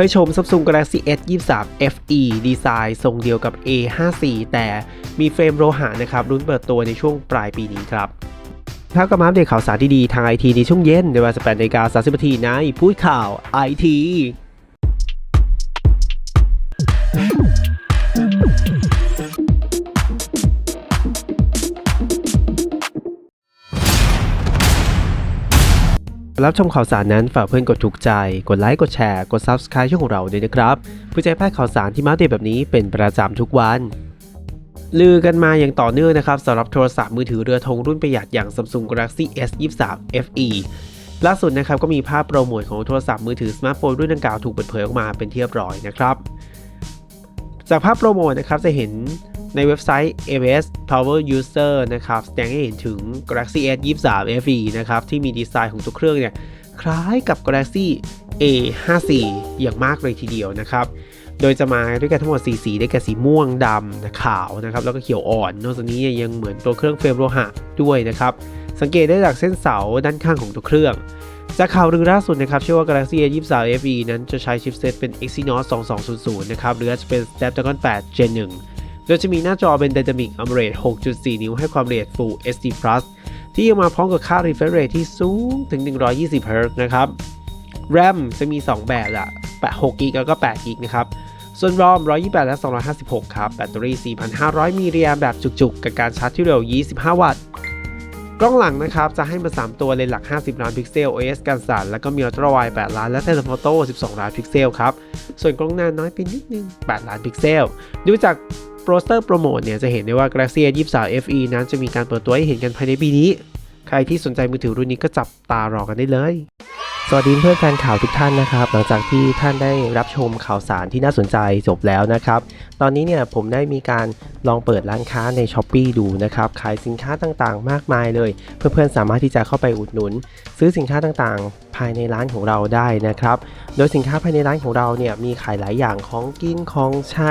ให้ชม Samsung Galaxy S 23 FE ดีไซน์ทรงเดียวกับ A54 แต่มีเฟรมโลหะนะครับรุ่นเปิดตัวในช่วงปลายปีนี้ครับถ้ากับมาอัปเดตข่าวสารดีๆทางไอทีในช่วงเย็นในเวลา18นาฬิกา30นาทีในพูดข่าวไอที รับชมข่าวสารนั้นฝากเพื่อนกดถูกใจ กดไลค์ กดแชร์ กด Subscribe ช่องของเราด้วยนะครับเพื่อจะให้พลาดข่าวสารที่มาเดตแบบนี้เป็นประจำทุกวันลือกันมาอย่างต่อเนื่องนะครับสำหรับโทรศัพท์มือถือเรือธงรุ่นประหยัดอย่าง Samsung Galaxy S 23 FE ล่าสุดนะครับก็มีภาพโปรโมทของโทรศัพท์มือถือสมาร์ทโฟนรุ่นดังกล่าวถูกเปิดเผยออกมาเป็นที่เรียบร้อยนะครับ จากภาพโปรโมทนะครับจะเห็น ในเว็บไซต์ AWS Power User นะครับแสดงให้เห็นถึง Galaxy S 23 FE นะครับ ที่มีดีไซน์ของตัวเครื่องเนี่ย คล้ายกับ Galaxy A54 อย่างมากเลยทีเดียวนะครับ โดยจะมาด้วยกันทั้งหมด 4 สี ได้แก่สีม่วงดำขาวนะครับ แล้วก็เขียวอ่อน นอกจากนี้ยังเหมือนตัวเครื่องเฟรมโลหะด้วยนะครับ สังเกตได้จากเส้นเสาด้านข้างของตัวเครื่องจากข่าวลือล่าสุดนะครับเชื่อว่า Galaxy A23 FE นั้นจะใช้ชิปเซตเป็น Exynos 2200 นะครับ หรืออาจจะเป็น Snapdragon 8 Gen 1 ดยจะมีหน้าจอเป็น Dynamic AMOLED 6.4 นิ้วให้ความละเอียด Full HD Plus ที่ยังมาพร้อมกับค่า refresh rate ที่สูงถึง 120 Hz นะครับ RAM จะมี 2 แบบละ6 g b แล้วก็8 g b นะครับ ส่วน ROM 128 และ 256 ครับ แบตเตอรี่ 4,500 มิลลิแอมแบบจุกๆ กับการชาร์จที่เร็ว 25 วัตต์ กล้องหลังนะครับ จะให้มา 3 ตัวเลนส์หลัก 50 ล้านพิกเซล OS กันสั่น แล้วก็มีอัลตร้าไวด์8ล้าน และเทเลโฟโต้ 12 ล้านพิกเซลครับ ส่วนกล้องหน้าน้อยไปนิดนึง 8 ล้านพิกเซล ดูจาก โปรสเตอร์โปรโมทเนี่ยจะเห็นได้ว่า Galaxy S23 FE นั้นจะมีการเปิดตัวให้เห็นกันภายในปีนี้ ใครที่สนใจมือถือรุ่นนี้ก็จับตารอกันได้เลย สวัสดีเพื่อนแฟนข่าวทุกท่านนะครับ หลังจากที่ท่านได้รับชมข่าวสารที่น่าสนใจจบแล้วนะครับ ตอนนี้เนี่ยผมได้มีการลองเปิดร้านค้าใน s h อ p e e ดูนะครับ ขายสินค้าต่างๆ มากมายเลย เพื่อนๆสามารถที่จะเข้าไปอุดหนุน ซื้อสินค้าต่างๆ ภายในร้านของเราได้นะครับ โดยสินค้าภายในร้านของเราเนี่ยมีขายหลายอย่างของกินของใช้